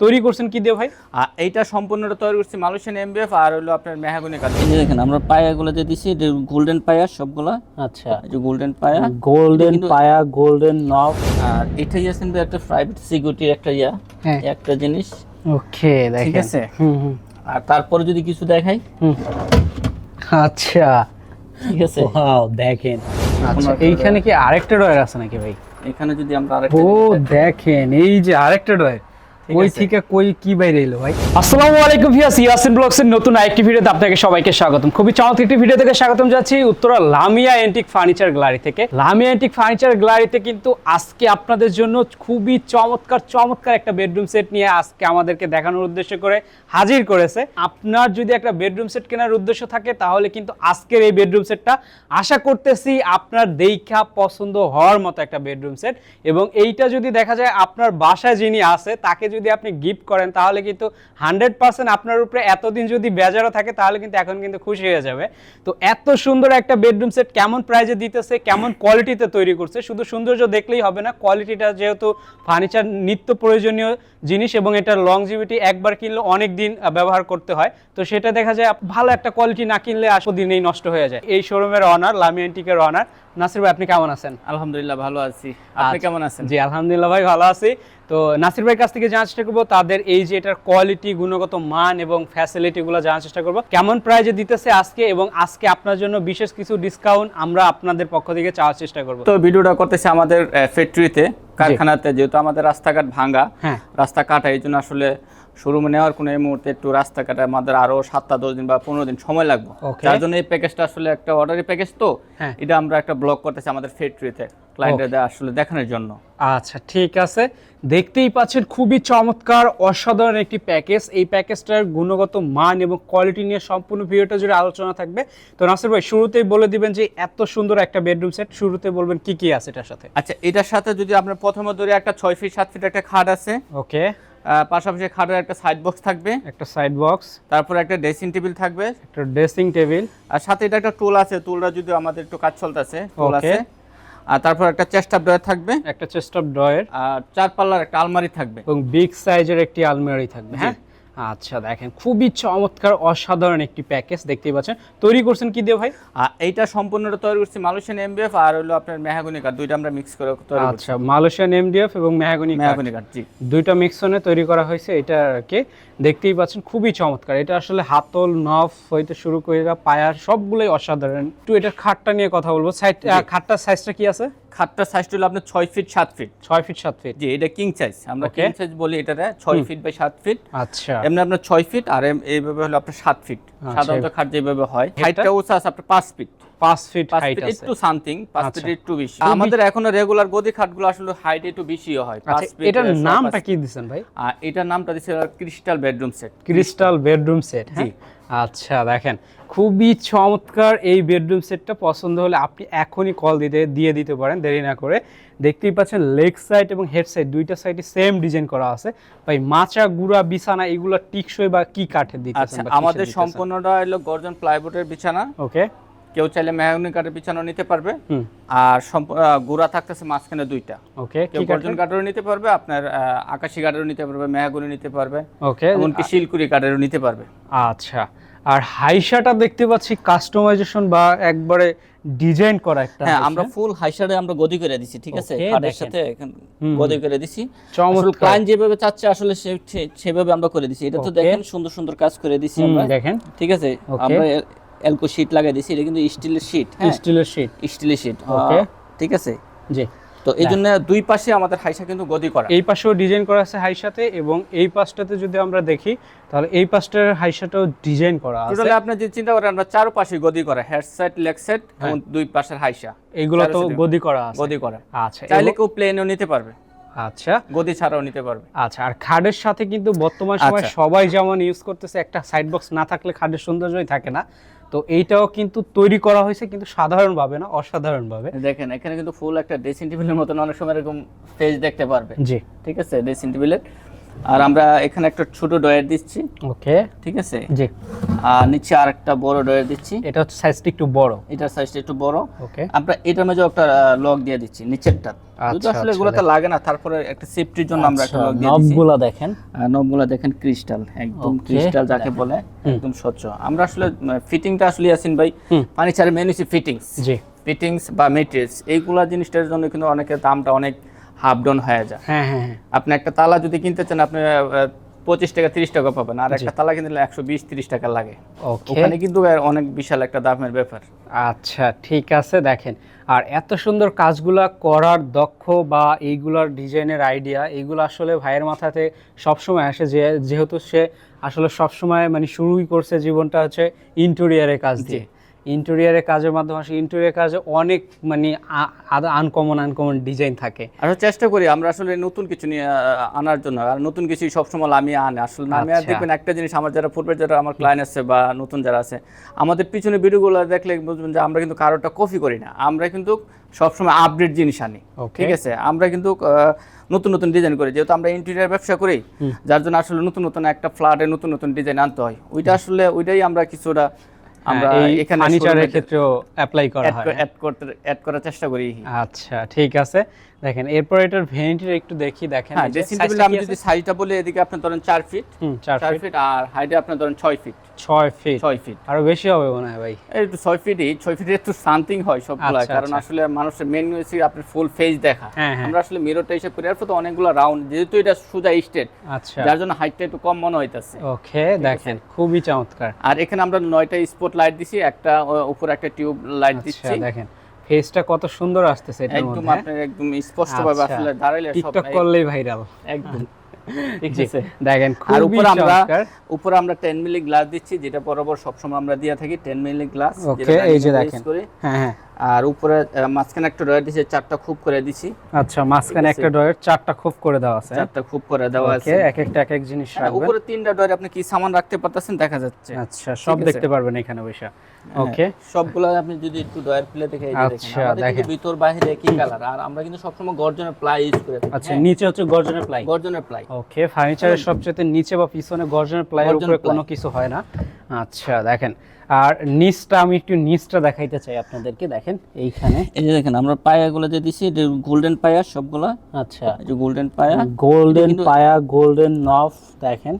তৈরি করছেন কি দিয়ে ভাই? আর এইটা সম্পূর্ণটা তৈরি করছি মালয়েশিয়ান এমবিএফ আর হলো আপনার মেহাগুনি কাঠ। এই দেখেন আমরা পায়াগুলো যে দিছি গোল্ডেন পায়া সবগুলা। আচ্ছা। এই যে গোল্ডেন পায়া। গোল্ডেন পায়া গোল্ডেন নব আর এটাই আছে কিন্তু একটা প্রাইভেট সিকিউরিটির একটা ইয়া হ্যাঁ। একটা জিনিস। ওকে দেখেন। ঠিক আছে? হুম হুম। আর তারপরে যদি কিছু দেখাই? হুম। আচ্ছা। ঠিক আছে? ওয়াও দেখেন। আচ্ছা এইখানে কি আরেকটা ড্রয়ার আছে নাকি ভাই? এখানে যদি আমরা আরেকটা ও দেখেন এই যে আরেকটা ড্রয়ার। আছে। থেকে কই কি বাইরে এলো ভাই? আসসালামু আলাইকুম ভিউয়ার্স ইয়াসিন ব্লগসের নতুন আরেকটি ভিডিওতে আপনাকে সবাইকে স্বাগতম। খুবই চমৎকার একটি ভিডিও থেকে স্বাগতম যাচ্ছি Uttara Lamia antique furniture gallery থেকে। লামিয়া এন্টিক ফার্নিচার গ্যালারিতে কিন্তু আজকে আপনাদের জন্য খুবই চমৎকার চমৎকার একটা বেডরুম সেট নিয়ে আজকে আমাদেরকে দেখানোর উদ্দেশ্য করে হাজির করেছে। আপনার যদি একটা বেডরুম সেট কেনার উদ্দেশ্য থাকে তাহলে কিন্তু আজকের এই বেডরুম সেটটা আশা করতেছি আপনার দেখা পছন্দ হওয়ার মতো একটা বেডরুম সেট এবং এইটা যদি দেখা যায় আপনার বাসায় যিনি আছে তাকে যদি আপনি গিফট করেন, তাহলে কিন্তু হান্ড্রেড পার্সেন্ট আপনার উপরে এতদিন যদি বেজারও থাকে, তাহলে কিন্তু এখন কিন্তু খুশি হয়ে যাবে। তো এত সুন্দর একটা বেডরুম সেট কেমন প্রাইজে দিতেছে, কেমন কোয়ালিটিতে তৈরি করছে, শুধু সৌন্দর্য দেখলেই হবে না কোয়ালিটিটা যেহেতু ফার্নিচার নিত্য প্রয়োজনীয় জিনিস এবং এটা লংজিভিটি একবার কিনলে অনেক দিন ব্যবহার করতে হয়। তো সেটা দেখা যায়, ভালো একটা কোয়ালিটি না কিনলে আসো দিনেই নষ্ট হয়ে যায়। এই শোরুমের অনার লামিয়ান্টিকের অনার নাসির ভাই আপনি কেমন আছেন? আলহামদুলিল্লাহ ভালো আছি। আপনি আচ্ছা। কেমন আছেন? জি আলহামদুলিল্লাহ ভাই ভালো আছি। তো নাসির ভাইয়ের কাছ থেকে জানার চেষ্টা করব তাদের এই যে এটার কোয়ালিটি গুণগত মান এবং ফ্যাসিলিটি গুলো জানার চেষ্টা করব। কেমন প্রাইজে দিতেছে আজকে এবং আজকে আপনার জন্য বিশেষ কিছু ডিসকাউন্ট আমরা আপনাদের পক্ষ থেকে চাওয়ার চেষ্টা করব। তো ভিডিওটা করতেছি আমাদের ফ্যাক্টরিতে কারখানাতে যেহেতু আমাদের রাস্তাঘাট ভাঙা হ্যাঁ। রাস্তা কাটা এই জন্য আসলে শোরুমে নেওয়ার কোনো এই মুহূর্তে একটু রাস্তা কাটা আমাদের আরও সাতটা দশ দিন বা পনেরো দিন সময় লাগবে। তার জন্য এই প্যাকেজটা আসলে একটা অর্ডারি প্যাকেজ তো। হ্যাঁ। এটা আমরা একটা ব্লক করতেছি আমাদের ফ্যাক্টরিতে ক্লায়েন্টের আসলে দেখানোর জন্য। আচ্ছা ঠিক আছে। দেখতেই পাচ্ছেন খুবই চমৎকার অসাধারণ একটি প্যাকেজ। এই প্যাকেজটার গুণগত মান এবং কোয়ালিটি নিয়ে সম্পূর্ণ ভিডিওটা জুড়ে আলোচনা থাকবে। তো নাসির ভাই শুরুতেই বলে দিবেন যে এত সুন্দর একটা বেডরুম সেট শুরুতে বলবেন কি কি আছে এটার সাথে? আচ্ছা এটার সাথে যদি আমরা প্রথমে ধরে একটা ছয় ফিট সাত ফিট একটা খাট আছে। ওকে পাশাপাশি খাটের একটা সাইড বক্স থাকবে। একটা সাইড বক্স তারপর একটা ড্রেসিং টেবিল থাকবে। একটা ড্রেসিং টেবিল আর সাথে এটা একটা টুল আছে টুলটা যদি আমাদের একটু কাজ চলতেছে টুল আছে। আর তারপর একটা চেস্ট আপ ড্রয়ার থাকবে। একটা চেস্ট অফ ড্রয়ার আর চার পাল্লার একটা আলমারি থাকবে। এবং বিগ সাইজের একটি আলমারি থাকবে। হ্যাঁ? আচ্ছা দেখেন খুবই চমৎকার অসাধারণ একটি প্যাকেজ দেখতেই পাচ্ছেন। তৈরি করছেন কি দিয়ে ভাই? এইটা সম্পূর্ণটা তৈরি করছি মালয়েশিয়ান এমবিএফ আর হলো আপনার মেহাগুনি কাঠ দুইটা আমরা মিক্স করে তৈরি আচ্ছা মালয়েশিয়ান এমডিএফ এবং মেহাগনি কাঠ। কাঠ জি। দুইটা মিক্সনে তৈরি করা হয়েছে এটাকে দেখতেই পাচ্ছেন খুবই চমৎকার। এটা আসলে হাতল নফ হইতে শুরু করে পায়ার সবগুলোই অসাধারণ। একটু এটার খাটটা নিয়ে কথা বলব। সাইড খাটটার সাইজটা কি আছে? খাটটার সাইজটা হলো আপনার ছয় ফিট সাত ফিট ছয় ফিট সাত ফিট জি এটা কিং সাইজ আমরা. কিং সাইজ বলি এটাতে ছয় ফিট বাই সাত ফিট আচ্ছা। এমনি আপনার ছয় ফিট আর এইভাবে হলো আপনার সাত ফিট আচ্ছা। সাধারণত খাট যেভাবে হয় এটা? হাইটটা উঁচা আছে আপনার পাঁচ ফিট পাঁচ ফিট হাইট আছে। একটু সামথিং পাঁচ আচ্ছা। ফিট একটু বেশি। আমাদের এখনও রেগুলার গদি খাটগুলো আসলে হাইট একটু বেশিও হয় আচ্ছা এটার নামটা কি দিচ্ছেন ভাই? এটার নামটা দিচ্ছে crystal bedroom set crystal bedroom set হ্যাঁ? আচ্ছা দেখেন খুবই চমৎকার এই বেডরুম সেটটা পছন্দ হলে আপনি এখনই কল দিতে দিয়ে দিতে পারেন দেরি না করে। দেখতেই পাচ্ছেন লেগ সাইড এবং হেড সাইড দুইটা সাইডে সেম ডিজাইন করা আছে। ভাই মাচা গুড়া বিছানা এগুলো টিকসই বা কি কাঠের আচ্ছা আমাদের সম্পূর্ণটা হলো গর্জন প্লাইবোর্ডের বিছানা। ওকে কেউ চাইলে মেহগনি কাঠের বিছানা নিতে পারবে। আর গুড়া থাকতেছে মাঝখানে দুইটা। ওকে কেউ গর্জন কাঠেরও নিতে পারবে আপনার আকাশি কাঠেরও নিতে পারবে মেহাগুনি নিতে পারবে। ওকে এমনকি শিলকুড়ি কাঠেরও নিতে পারবে। আচ্ছা আর হাইশাটা দেখতে পাচ্ছি কাস্টমাইজেশন বা একবারে ডিজাইন করা একটা হ্যাঁ আমরা ফুল হাইসারে আমরা গদি করে দিছি ঠিক আছে? দেখেন। সাথে এখন গদি করে দিছি। চমৎকার। ক্লায়েন্ট যেভাবে চাচ্ছে আসলে সেভাবে আমরা করে দিছি। এটা তো দেখেন সুন্দর সুন্দর কাজ করে দিছি আমরা। দেখেন। ঠিক আছে? আমরা এলকো শীট লাগিয়ে দিছি এটা কিন্তু স্টিলের শীট হ্যাঁ? স্টিলের শীট। স্টিলের শীট Okay. ঠিক আছে? জি। তো এই জন্য দুই পাশে আমাদের হাইসা কিন্তু গদি করা। এই পাশেও ডিজাইন করা আছে হাইসাতে এবং এই পাশটাতে যদি আমরা দেখি তাহলে এই পাশটার হাইসাটাও ডিজাইন করা আছে। টোটালি আপনি যে চিন্তা করেন আমরা চার পাশে গদি করা হেড সেট লেগ সেট হ্যাঁ। এবং দুই পাশের হাইসা। এইগুলো তো গদি করা আছে। গদি করা। আচ্ছা চাইলে কেউ প্লেনও নিতে পারবে। আচ্ছা। গদি ছাড়াও নিতে পারবে। আচ্ছা আর খাটের সাথে কিন্তু বর্তমান সময় আচ্ছা। সবাই যেমন ইউজ করতেছে একটা সাইড বক্স না থাকলে খাটের সৌন্দর্যই থাকে না। তো এইটাও কিন্তু তৈরি করা হয়েছে কিন্তু সাধারণভাবে না অসাধারণভাবে। দেখেন এখানে কিন্তু ফুল একটা ড্রেসিং টেবিলের মতন অনেক সময় এরকম ফেজ দেখতে পারবে। জি। ঠিক আছে? ড্রেসিং টেবিলের আর আমরা এখানে একটা ছোট ডয়ার দিচ্ছি। ওকে। ঠিক আছে? জি। আর নিচে আরেকটা বড় ডয়ার দিচ্ছি। এটা হচ্ছে সাইজটা একটু বড়। এটার সাইজটা একটু বড়। ওকে। আমরা এটার মাঝে একটা লক দিয়ে দিচ্ছি নিচেরটা। আচ্ছা, যদি আসলে আচ্ছা, এগুলোতে লাগে না তারপরে একটা সেফটির জন্য আমরা একটা লক দিয়ে দিচ্ছি। নবগুলা দেখেন। আর নবগুলো দেখেন ক্রিস্টাল একদম ক্রিস্টাল যাকে বলে একদম স্বচ্ছ। আমরা আসলে ফিটিংটা আসলে ইয়াসিন ভাই ফার্নিচারের মেন হচ্ছে ফিটিংস জি। ফিটিংস বা মেটেরিয়ালস এইগুলা জিনিসটার জন্য কিন্তু অনেকের দামটা অনেক হাফ ডাউন হয়ে যায়। হ্যাঁ হ্যাঁ হ্যাঁ। আপনি একটা তালা যদি কিনতে চান আপনি পঁচিশ টাকা তিরিশ টাকা পাবেন। আর একটা তালা কিনতে একশো বিশ তিরিশ টাকা লাগে। ওখানে কিন্তু অনেক বিশাল একটা দামের ব্যাপার। আচ্ছা ঠিক আছে দেখেন। আর এত সুন্দর কাজগুলা করার দক্ষ বা এইগুলার ডিজাইনের আইডিয়া এইগুলো আসলে ভাইয়ের মাথাতে সবসময় আসে যে যেহেতু সে আসলে সবসময় মানে শুরুই করছে জীবনটা হচ্ছে ইন্টেরিয়ারের কাজ দিয়ে। ইন্টেরিয়ারের কাজের মাধ্যমে আসলে ইন্টেরিয়ার কাজে অনেক মানে আনকমন আনকমন ডিজাইন থাকে। আসলে চেষ্টা করি আমরা আসলে নতুন কিছু নিয়ে আনার জন্য। আর নতুন কিছু সবসময় আমি আনে। আসলে আমি আর আচ্ছা। দেখবেন একটা জিনিস আমার যারা পূর্বে যারা আমার ক্লায়েন্ট আছে বা নতুন যারা আছে আমাদের পিছনে ভিডিওগুলো দেখলে বুঝবেন যে আমরা কিন্তু কারোটা কপি করি না। আমরা কিন্তু সবসময় আপডেট জিনিস আনি। ঠিক আছে? আমরা কিন্তু নতুন নতুন ডিজাইন করি। যেহেতু আমরা ইন্টেরিয়ার ব্যবসা করি যার জন্য আসলে নতুন নতুন একটা ফ্ল্যাটে নতুন নতুন ডিজাইন আনতে হয়। ওইটা আসলে ওইটাই আমরা কিছুটা আমরা হ্যাঁ, এই এখানে ফার্নিচারের ক্ষেত্রেও অ্যাপ্লাই করা হয় অ্যাড করতে অ্যাড করার চেষ্টা করি। আচ্ছা ঠিক আছে। দেখেন এরপর এটার ভেন্টির একটু দেখি দেখেন হ্যাঁ ড্রেসিং টেবিল আমি যদি সাইজটা বলি এদিকে আপনার ধরেন চার ফিট হুম চার চার ফিট ফিট আর হাইটে আপনার ধরেন ছয় ফিট ছয় ফিট ছয় ফিট আরও বেশি হবে মনে হয় ভাই। এই একটু ছয় ফিটই ছয় ফিটের একটু সামথিং হয় সবগুলো আচ্ছা, কারণ আচ্ছা। আসলে মানুষের মেন হচ্ছে আপনার ফুল ফেজ দেখা। হ্যাঁ, হ্যাঁ। আমরা আসলে মিররটা হিসেবে করে এরপর তো অনেকগুলো রাউন্ড যেহেতু এটা সোজা স্টেট আচ্ছা। যার জন্য হাইটটা একটু কম মনে হইতাছে। ওকে দেখেন খুবই চমৎকার। আর এখানে আমরা নয়টা স্পট লাইট দিছি একটা উপরে একটা টিউব লাইট আচ্ছা দিচ্ছি। দেখেন। ফেসটা কত সুন্দর আসতেছে এটার একদম আপনার একদম স্পষ্ট ভাবে আচ্ছা। আসলে দাঁড়াইলে সব টিকটক করলেই ভাইরাল একদম। ঠিক আছে দেখেন আর উপর আমরা উপর উপরে আমরা 10 মিলি গ্লাস দিচ্ছি যেটা বরাবর সবসময় আমরা দিয়া থাকি 10 মিলি গ্লাস ওকে এই যে দেখেন। হ্যাঁ হ্যাঁ। আর উপরে মাঝখানে একটা ডয়ার দিয়েছে চারটা খুব করে দিছি। আচ্ছা মাঝখানে একটা ডয়ের চারটা খুব করে দেওয়া আছে। চারটা খুব করে দেওয়া আছে। এক একটা এক এক জিনিস হ্যাঁ, রাখবেন। উপরে তিনটা ডয়ারে আপনি কি সামান রাখতে পারতেছেন? দেখা যাচ্ছে। আচ্ছা সব দেখতে পারবেন এখানে বসে। হ্যাঁ, ওকে। সবগুলো আপনি যদি একটু ডয়ার খুলে দেখে আচ্ছা, দেখেন। ভিতর বাইরে একই কালার। আর আমরা কিন্তু সবসময় গর্জনের প্লাই ইউজ করে থাকি। আচ্ছা নিচে হচ্ছে গর্জনের প্লাই। গর্জনের প্লাই। ওকে ফার্নিচারের সবচেয়ে নিচে বা পিছনে গর্জনের প্লাইয়ের উপরে কোনো কিছু হয় না। আচ্ছা দেখেন। আর নিচটা আমি একটু নিচটা দেখাইতে চাই আপনাদেরকে দেখেন এইখানে। এই যে দেখেন আমরা পায়াগুলো যে দিছি গোল্ডেন পায়া সবগুলা। আচ্ছা। এই যে গোল্ডেন পায়া। গোল্ডেন পায়া গোল্ডেন নফ দেখেন।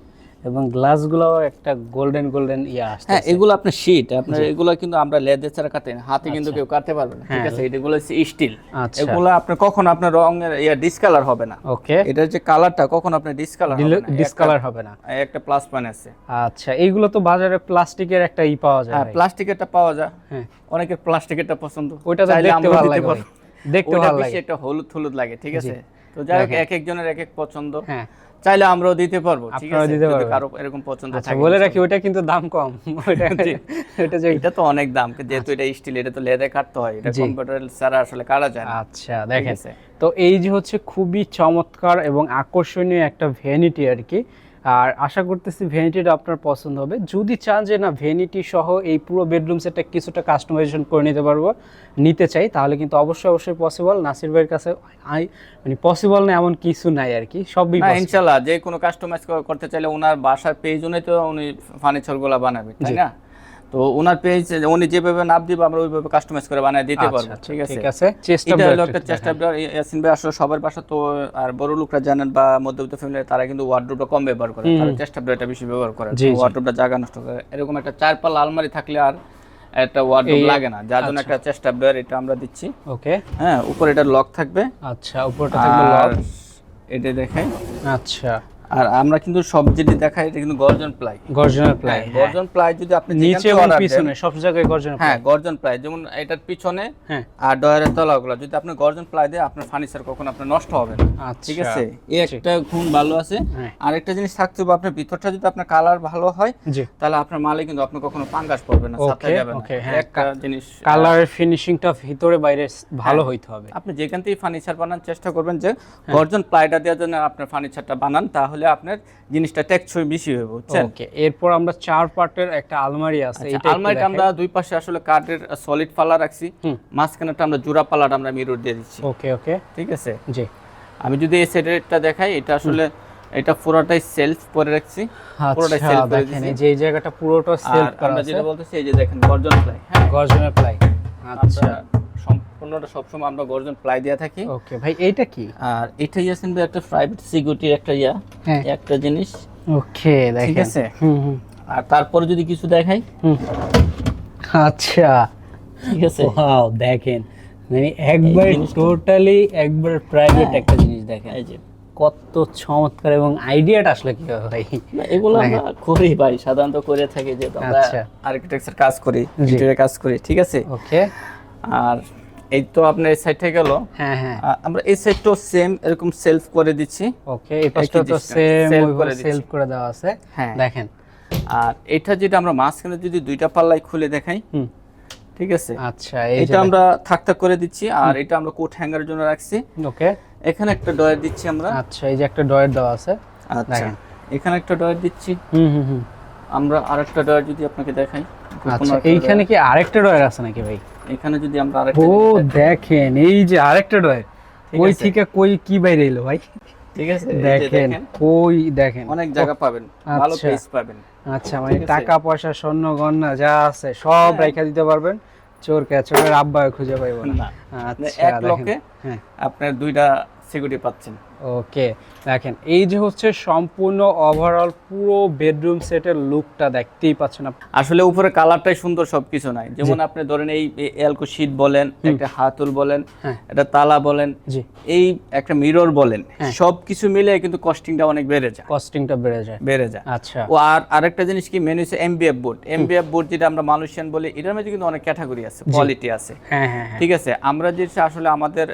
এবং গ্লাসগুলোও একটা গোল্ডেন গোল্ডেন ইয়ে আসছে হ্যাঁ এগুলো আপনার শীট আপনার এগুলো কিন্তু আমরা লেদার ছাড়া কাটে না। হাতে কিন্তু কেউ কাটতে পারবে না ঠিক আছে? এগুলো স্টিল। আচ্ছা। এগুলো আপনার কখন আপনার রঙের ইয়া ডিসকালার হবে না। ওকে। এটার যে কালারটা কখন আপনার ডিসকালার হবে না। ডিসকালার হবে না। একটা- প্লাস পয়েন্ট আছে। আচ্ছা এইগুলো তো বাজারে প্লাস্টিকের একটা ই পাওয়া যায় হ্যাঁ। প্লাস্টিকেরটা পাওয়া যায়। হ্যাঁ। অনেকের প্লাস্টিকেরটা পছন্দ। ওইটা দেখতে ভালো লাগে দেখতে ভালো লাগে। একটা হলুদ হলুদ লাগে ঠিক আছে? তো যাই হোক এক একজনের এক এক পছন্দ। হ্যাঁ। চাইলে আমরাও দিতে পারব ঠিক আছে? দিতে যদি কারও এরকম পছন্দ আচ্ছা থাকে বলে রাখি ওটা কিন্তু দাম কম। ওটা ওটা যে এটা তো অনেক দাম যেহেতু এটা স্টিল এটা তো লেদে কাটতে হয়। এটা। কম্পিউটার ছাড়া আসলে কাটা যায় না আচ্ছা দেখেন। তো এই যে হচ্ছে খুবই চমৎকার এবং আকর্ষণীয় একটা ভ্যানিটি আর কি। আর আশা করতেছি ভ্যানিটিটা আপনার পছন্দ হবে। যদি চান যে না ভ্যানিটি সহ এই পুরো বেডরুম সেটটা কিছুটা কাস্টমাইজেশন করে নিতে পারব নিতে চাই তাহলে কিন্তু অবশ্যই অবশ্যই পসিবল নাসির ভাইয়ের কাছে আই মানে পসিবল না এমন কিছু নাই আর কি সবই। ইনশাল্লাহ যে কোনো কাস্টমাইজ করতে চাইলে ওনার বাসার পেজ তো উনি ফার্নিচারগুলো বানাবে তাই না? তো ওনার পেজ উনি যেভাবে নাপ দিব আমরা ওইভাবে কাস্টমাইজ করে বানিয়ে দিতে আচ্ছা, পারব আচ্ছা, ঠিক আছে? ঠিক আছে। এটা হলো একটা চেষ্টা ইয়াসিন ভাই আসলে সবার বাসা তো আর বড় লোকরা জানেন বা মধ্যবিত্ত ফ্যামিলি তারা কিন্তু ওয়ার্ডরোবটা কম ব্যবহার করে। তারা চেষ্টা এটা বেশি ব্যবহার করে। ওয়ার্ডরোবটা জায়গা নষ্ট করে এরকম একটা চার পাল্লা আলমারি থাকলে আর একটা ওয়ার্ডরোব লাগে না। যার জন্য একটা চেষ্টা এটা আমরা দিচ্ছি। ওকে। হ্যাঁ উপরে এটা লক থাকবে। আচ্ছা উপরটা থাকবে লক এটা দেখাই। আচ্ছা। আর আমরা কিন্তু সব যেটি দেখাই এটা কিন্তু গর্জন প্লাই। গর্জনের প্লাই। গর্জন প্লাই যদি আপনি নিচে এবং পিছনে সব জায়গায় গর্জনের হ্যাঁ গর্জন প্লাই। যেমন এটার পিছনে হ্যাঁ। আর ডয়ারের তলাগুলো যদি আপনি গর্জন প্লাই দেয় আপনার ফার্নিচার কখনো আপনার নষ্ট হবে না। আচ্ছা ঠিক আছে? এই একটা গুণ ভালো আছে। হ্যাঁ। আর একটা জিনিস থাকতে হবে আপনার ভিতরটা যদি আপনার কালার ভালো হয় জি। তাহলে আপনার মালে কিন্তু আপনি কখনো পাঙ্গাস পড়বে না সাথে যাবে না। হ্যাঁ, একটা জিনিস কালারের ফিনিশিংটা ভিতরে বাইরে ভালো হইতে হবে। আপনি যেখান থেকে ফার্নিচার বানান চেষ্টা করবেন যে গর্জন প্লাইটা দেওয়ার জন্য আপনার ফার্নিচারটা বানান তাহলে আপনার জিনিসটা টেকসই বেশি হবে বুঝছেন? ওকে এরপর আমরা চার পার্টের একটা আলমারি আছে আচ্ছা, এটা আলমারিটা আমরা দুই পাশে আসলে কাঠের সলিড পাল্লা রাখছি মাঝখানেটা আমরা জোড়া পাল্লাটা আমরা মিরর দিয়ে দিচ্ছি। ওকে ওকে। ঠিক আছে? জি। আমি যদি এই সেটেরটা দেখাই এটা আসলে এটা পুরোটাই সেলফ করে রাখছি পুরোটাই আচ্ছা সেলফ করে দেখেন দিছি এই যে জায়গাটা পুরোটা সেলফ করা আছে আমরা যেটা বলতেছি এই যে দেখেন গর্জন প্লাই হ্যাঁ? গর্জনের প্লাই আচ্ছা। সম্পূর্ণটা সবসময় আমরা গর্জন প্লাই দিয়ে থাকি। ওকে ভাই এইটা কি? আর এটা আছেন ভাই একটা প্রাইভেট সিকিউরিটির একটা ইয়া হ্যাঁ। একটা জিনিস। ওকে দেখেন। ঠিক আছে? হুম হুম। আর তারপরে যদি কিছু দেখাই? হুম। আচ্ছা। ঠিক আছে? ওয়াও দেখেন। মানে একবার টোটালি একবার প্রাইভেট একটা জিনিস দেখেন। এই যে। কত চমৎকার এবং আইডিয়াটা আসলে কি ভাই? এগুলো আমরা করি ভাই সাধারণত করে থাকি যে আমরা। আর্কিটেকচার কাজ করি ইন্টেরিয়র কাজ করি ঠিক আছে? ওকে। আর এই তো আপনার এই সাইডটা গেল। হ্যাঁ হ্যাঁ। আমরা এই সাইডটাও সেম এরকম সেলফ করে দিচ্ছি। ওকে এই পাশটা তো সেম করে সেলফ করে দেওয়া আছে। হ্যাঁ। দেখেন। আর এটা যেটা আমরা মাঝখানে যদি দুইটা পাল্লাই খুলে দেখাই হুম। ঠিক আছে? আচ্ছা এটা আমরা থাক থাক করে দিচ্ছি আর এটা আমরা কোট হ্যাঙ্গারের জন্য রাখছি। ওকে এখানে একটা ডয়ার দিচ্ছি আমরা। আচ্ছা এই যে একটা ডয়ের দেওয়া আছে। আচ্ছা। এখানে একটা ডয়ার দিচ্ছি। হুম হুম হুম। আমরা আরেকটা ডয়ার যদি আপনাকে দেখাই আচ্ছা এইখানে কি আরেকটা ডয়ের আছে নাকি ভাই? এখানে যদি আমরা আরেকটা ও দেখেন। এই যে আরেকটা ডয়ের কই থেকে কই কি বাইরে এলো ভাই? ঠিক আছে দেখেন কই দেখেন। অনেক জায়গা পাবেন ভালো আচ্ছা। পেজ পাবেন। আচ্ছা মানে টাকা পয়সা স্বর্ণ গয়না যা আছে সব হ্যাঁ। রেখে দিতে পারবেন। চোর ক্যাচরের আব্বা খুঁজে পাইব না। আচ্ছা এক দেখেন। লকে হ্যাঁ। আপনার দুইটা সিকিউরিটি পাচ্ছেন। ওকে দেখেন এই যে হচ্ছে সম্পূর্ণ ওভারঅল পুরো বেডরুম সেটের লুকটা দেখতেই পাচ্ছেন আসলে উপরে কালারটাই সুন্দর সবকিছু নাই। যেমন আপনি ধরেন এই এলকো শীট বলেন একটা হাতুল বলেন হ্যাঁ। একটা তালা বলেন জি। এই একটা মিরর বলেন হ্যাঁ। সবকিছু মিলে কিন্তু কস্টিংটা অনেক বেড়ে যায়। কস্টিংটা বেড়ে যায়। বেড়ে যায়। আচ্ছা। ও আর আরেকটা জিনিস কি মেন হচ্ছে এমবিএফ বোর্ড এমবিএফ বোর্ড যেটা আমরা মালয়েশিয়ান বলি এটার মধ্যে কিন্তু অনেক ক্যাটাগরি আছে কোয়ালিটি আছে। হ্যাঁ ঠিক আছে? আমরা যেটা আসলে আমাদের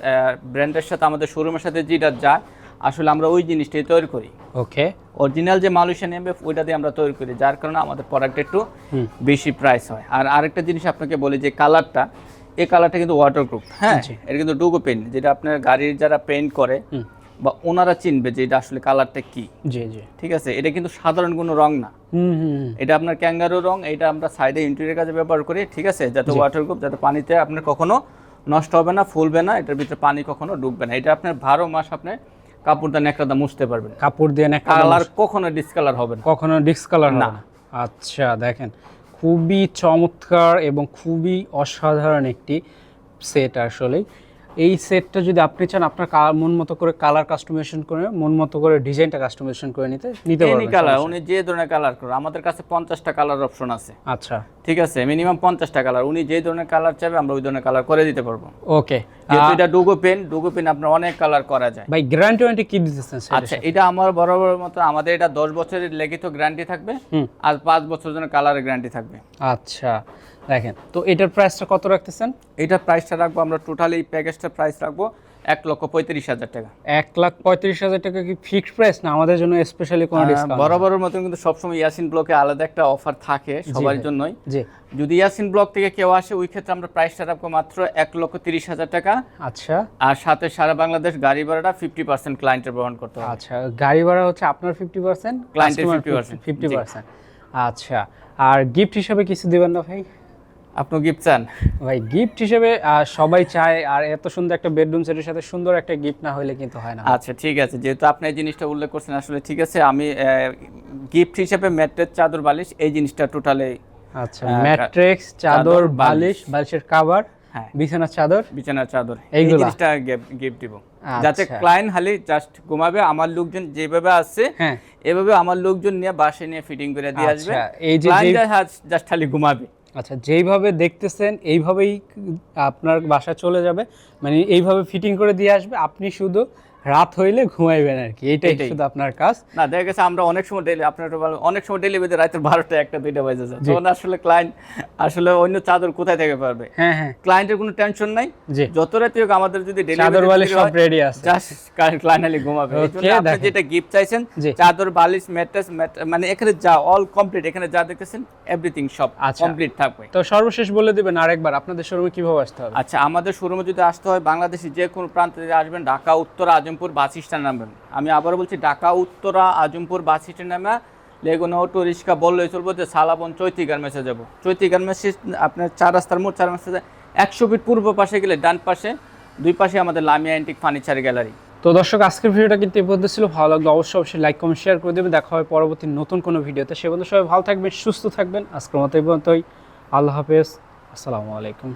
ব্র্যান্ডের সাথে আমাদের শোরুমের সাথে যেটা যায় আসলে আমরা ওই জিনিসটাই তৈরি করি। ওকে। অরিজিনাল যে মালয়েশিয়ান এমবিএফ ওইটা দিয়ে আমরা তৈরি করি যার কারণে আমাদের প্রোডাক্ট একটু বেশি প্রাইস হয়। আর আরেকটা জিনিস আপনাকে বলি যে কালারটা এই কালারটা কিন্তু ওয়াটারপ্রুফ হ্যাঁ? এটা কিন্তু ডুগো পেন্ট যেটা আপনার গাড়ির যারা পেইন্ট করে বা ওনারা চিনবে যে এটা আসলে কালারটা কি। জি জি। ঠিক আছে? এটা কিন্তু সাধারণ কোনো রং না। এটা আপনার ক্যাঙ্গারো রং এটা আমরা সাইডে ইন্টেরিয়র কাজে ব্যবহার করি ঠিক আছে? যাতে ওয়াটার ওয়াটারপ্রুফ যাতে পানিতে আপনার কখনো নষ্ট হবে না ফুলবে না এটার ভিতরে পানি কখনো ডুববে না। এটা আপনার বারো মাস আপনি কাপড় দিয়ে নেকড়াটা মুছতে পারবেন। কাপড় দিয়ে না কালার কখনো ডিসকালার হবে না। কখনো ডিসকালার। না। আচ্ছা দেখেন। খুবই চমৎকার এবং খুবই অসাধারণ একটি সেট আসলে এই সেটটা যদি আপনি চান আপনার মন মতো করে কালার কাস্টমাইজেশন করে মন মতো করে ডিজাইনটা কাস্টমাইজেশন করে নিতে নিতে এনি পারবেন কালার উনি যে ধরনের কালার করে আমাদের কাছে পঞ্চাশটা কালার অপশন আছে। আচ্ছা। ঠিক আছে মিনিমাম পঞ্চাশটা কালার উনি যে ধরনের কালার চাইবে আমরা ওই ধরনের কালার করে দিতে পারব। ওকে যেহেতু এটা ডুগো পেন ডুগো পেন আপনার অনেক কালার করা যায়। ভাই গ্যারান্টি ওয়ারেন্টি কি দিতেছেন আচ্ছা এটা আমার বরাবর মতো আমাদের এটা দশ বছরের লিখিত গ্যারান্টি থাকবে আর পাঁচ বছরের জন্য কালারের গ্যারান্টি থাকবে। আচ্ছা। দেখেন তো এটার প্রাইসটা কত রাখতেছেন? এটা প্রাইসটা রাখব আমরা টোটালি এই প্যাকেজটার প্রাইস রাখব এক লক্ষ পঁয়ত্রিশ হাজার টাকা। এক লাখ পঁয়ত্রিশ হাজার টাকা কি ফিক্সড প্রাইস না আমাদের জন্য স্পেশালি কোনো ডিসকাউন্ট বরাবরের মতন কিন্তু সবসময় ইয়াসিন ব্লকে আলাদা একটা অফার থাকে সবার জন্যই। জি। যদি ইয়াসিন ব্লক থেকে কেউ আসে ওই ক্ষেত্রে আমরা প্রাইসটা রাখব মাত্র এক লক্ষ তিরিশ হাজার টাকা। আচ্ছা। আর সাথে সারা বাংলাদেশ গাড়ি ভাড়াটা ফিফটি পার্সেন্ট ক্লায়েন্টের বহন করতে হবে। আচ্ছা গাড়ি ভাড়া হচ্ছে আপনার ফিফটি পার্সেন্ট Client এর 50% ফিফটি পার্সেন্ট আচ্ছা আর গিফট হিসেবে কিছু দিবেন না ভাই? আপনি গিফট চান? ভাই গিফট হিসেবে সবাই চায় আর এত সুন্দর একটা বেডরুম সেটের সাথে সুন্দর একটা গিফট না হলে কিন্তু হয় না। আচ্ছা ঠিক আছে। যেহেতু আপনি এই জিনিসটা উল্লেখ করছেন আসলে ঠিক আছে আমি গিফট হিসেবে ম্যাট্রেস চাদর বালিশ এই জিনিসটা টোটালি আচ্ছা আহ, ম্যাট্রিক্স চাদর বালিশ বালিশের কাভার হ্যাঁ। বিছানার চাদর বিছানার চাদর এই জিনিসটা গিফট দিব। আচ্ছা। যাতে ক্লায়েন্ট খালি জাস্ট ঘুমাবে আমার লোকজন যেভাবে আসছে হ্যাঁ। এভাবে আমার লোকজন নিয়ে বাসে নিয়ে ফিটিং করে দিয়ে আসবে। আচ্ছা, এই যে জাস্ট খালি ঘুমাবে। আচ্ছা যেইভাবে দেখতেছেন, এইভাবেই আপনার বাসা চলে যাবে। মানে এইভাবে ফিটিং করে দিয়ে আসবে। আপনি শুধু রাত হইলে ঘুমাইবেন আর কি। এটাই। শুধু আপনার কাজ। না দেখা গেছে আমরা অনেক সময় ডেলি আপনার অনেক সময় ডেলি বেঁধে রাতের বারোটা একটা দুইটা বাজে যায়। তখন আসলে ক্লায়েন্ট আসলে অন্য চাদর কোথায় থেকে পারবে? হ্যাঁ হ্যাঁ। ক্লায়েন্টের কোনো টেনশন নাই। যত রাতে হোক আমাদের যদি চাদর বালিশ সব রেডি আছে। জাস্ট ক্লায়েন্ট খালি ঘুমাবে। আপনি যেটা গিফট চাইছেন চাদর বালিশ ম্যাট্রেস মানে এখানে যা অল কমপ্লিট এখানে যা দেখতেছেন এভরিথিং সব আচ্ছা। কমপ্লিট থাকবে। তো সর্বশেষ বলে দিবেন আরেকবার আপনাদের শোরুমে কীভাবে আসতে হবে? আচ্ছা আমাদের শোরুমে যদি আসতে হয় বাংলাদেশে যে কোনো প্রান্তে যদি আসবেন ঢাকা উত্তরা আজমপুর বাস স্ট্যান্ড নামবেন। আমি আবারও বলছি, ঢাকা, উত্তরা, আজমপুর বাস স্ট্যান্ড নামে লেগুনা অটো রিক্সা বললেই চলবো যে সালাবন চৈতি গার্মেন্টসে যাব। চৈতি গার্মেন্টসে আপনার চার রাস্তার মোট চার রাস্তা একশো ফিট পূর্ব পাশে গেলে ডান পাশে, দুই পাশে আমাদের লামিয়া অ্যান্টিক ফার্নিচার গ্যালারি। তো দর্শক, আজকের ভিডিওটা কিন্তু এই পর্যন্ত ছিল। ভালো লাগল অবশ্যই অবশ্যই লাইক, কমেন্ট, শেয়ার করে দেবেন। দেখা হবে পরবর্তী নতুন কোনো ভিডিওতে। সে পর্যন্ত সবাই ভালো থাকবেন, সুস্থ থাকবেন। আজকের মতো এই পর্যন্তই। আল্লাহ হাফেজ। আসসালামু আলাইকুম।